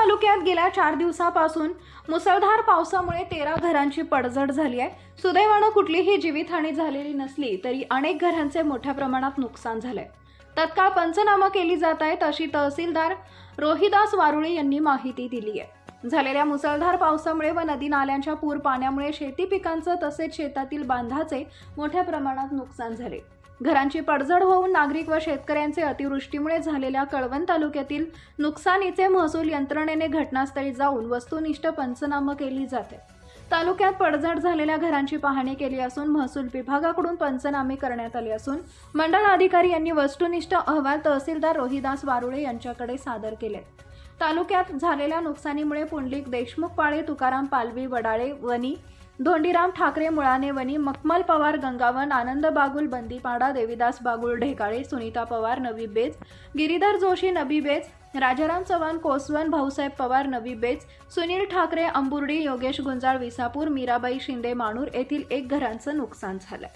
तालुक्यात गेल्या चार दिवसापासून मुसळधार पावसामुळे तेरा घरांची पडझड झाली आहे. सुदैवानं कुठलीही जीवितहानी झालेली नसली तरी अनेक घरांचे मोठ्या प्रमाणात नुकसान झालंय. तत्काळ पंचनामा केली जात आहेत अशी तहसीलदार रोहिदास वारुळे यांनी माहिती दिली आहे. झालेल्या मुसळधार पावसामुळे व नदी नाल्यांच्या पूर पाण्यामुळे शेती पिकांचं तसेच शेतातील बांधाचे मोठ्या प्रमाणात नुकसान झाले. घरांची पडझड होऊन नागरिक व शेतकऱ्यांचे अतिवृष्टीमुळे झालेल्या कळवण तालुक्यातील नुकसानीचे महसूल यंत्रणेने घटनास्थळी जाऊन वस्तुनिष्ठ पंचनामा केली जाते. तालुक्यात पडझड झालेल्या घरांची पाहणी केली असून महसूल विभागाकडून पंचनामे करण्यात आले असून मंडळ अधिकारी यांनी वस्तुनिष्ठ अहवाल तहसीलदार रोहिदास वारुळे यांच्याकडे सादर केले तालुक्यात झालेल्या नुकसानीमुळे पुंडलिक देशमुख पाळे तुकाराम पालवी वडाळे वनी धोंडीराम ठाकरे मुळाने वनी पवार गंगावन आनंद बागुल बंदीपाडा देविदास बागुल ढेकाळे सुनीता पवार नवी बेज गिरीधर जोशी नवी बेज राजाराम चव्हाण कोसवन भाऊसाहेब पवार नवी बेज सुनील ठाकरे अंबुर्डी योगेश गुंजाळ विसापूर मीराबाई शिंदे माणूर येथील एक घरांचं नुकसान झालं.